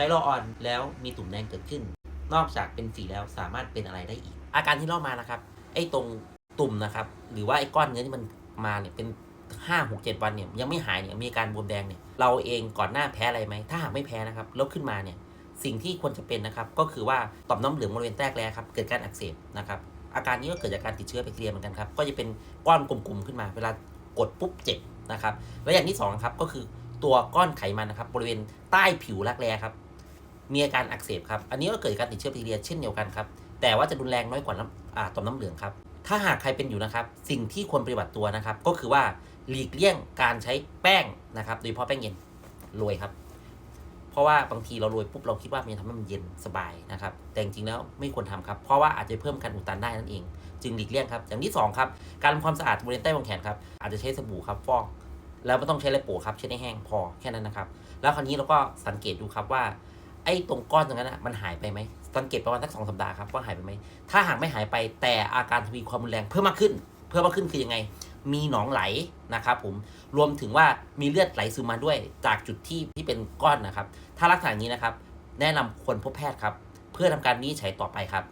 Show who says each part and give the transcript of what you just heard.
Speaker 1: ใช้โลออนแล้วมีตุ่มแดงเกิดขึ้น นอกจากเป็นฝีแล้วสามารถเป็นอะไรได้อีก อาการที่เล่ามานะครับ ไอ้ตรงตุ่มนะครับ หรือว่าไอ้ก้อนเนื้อที่มันมาเนี่ยเป็นห้าหกเจ็ดวันเนี่ยยังไม่หายเนี่ยมีการบวมแดงเนี่ยเราเองก่อนหน้าแพ้อะไรไหมถ้าหากไม่แพ้นะครับแล้วขึ้นมาเนี่ยสิ่งที่ควรจะเป็นนะครับ ก็คือว่าต่อมน้ำเหลืองบริเวณแตกแร้ครับเกิดการอักเสบนะครับอาการนี้ก็เกิดจากการติดเชื้อแบคทีเรียเหมือนกันครับก็จะเป็นก้อนกลมๆขึ้นมา เวลากดปุ๊บเจ็บนะครับแล้วอย่างที่สองครับก็คือตัวก้อนไขมันนะครับบริเวณใต้ผิวรักแร้ครับ มีอาการอักเสบครับ อันนี้ก็เกิดการติดเชื้อแบคทีเรียเช่นเดียวกันครับ แต่ว่าจะรุนแรงน้อยกว่าน้ำอ่าต่อมน้ำเหลืองครับ ถ้าหากใครเป็นอยู่นะครับ สิ่งที่ควรปฏิบัติตัวนะครับ ก็คือว่าหลีกเลี่ยงการใช้แป้งนะครับ โดยเฉพาะแป้งเย็นโรยครับ เพราะว่าบางทีเราโรยปุ๊บเราคิดว่ามันจะทำให้มันเย็นสบายนะครับ แต่จริงแล้วไม่ควรทำครับ เพราะว่าอาจจะเพิ่มการอุดตันได้นั่นเอง จึงหลีกเลี่ยงครับ อย่างที่สองครับการทำความสะอาดบริเวณใต้วงแขนครับ อาจจะใช้สบู่ครับฟอก แล้วไม่ต้องใช้อะไรโปะครับเช็ดให้แห้งพอแค่นั้นนะครับ แล้วคราวนี้เราก็สังเกตดูครับว่า อ้ตรงก้อนตรงนั้นนะมันหายไปไหมสังเกตประมาณสักสองสัปดาห์ครับว่าหายไปไหมถ้าหากไม่หายไปแต่อาการทวีความรุนแรงเพิ่มมากขึ้น เพิ่มมากขึ้นคือยังไง มีหนองไหลนะครับผมรวมถึงว่ามีเลือดไหลซึมมาด้วยจากจุดที่ที่เป็นก้อนนะครับ ถ้าลักษณะนี้นะครับ แนะนำควรพบแพทย์ครับ เพื่อทำการวินิจฉัยต่อไปครับ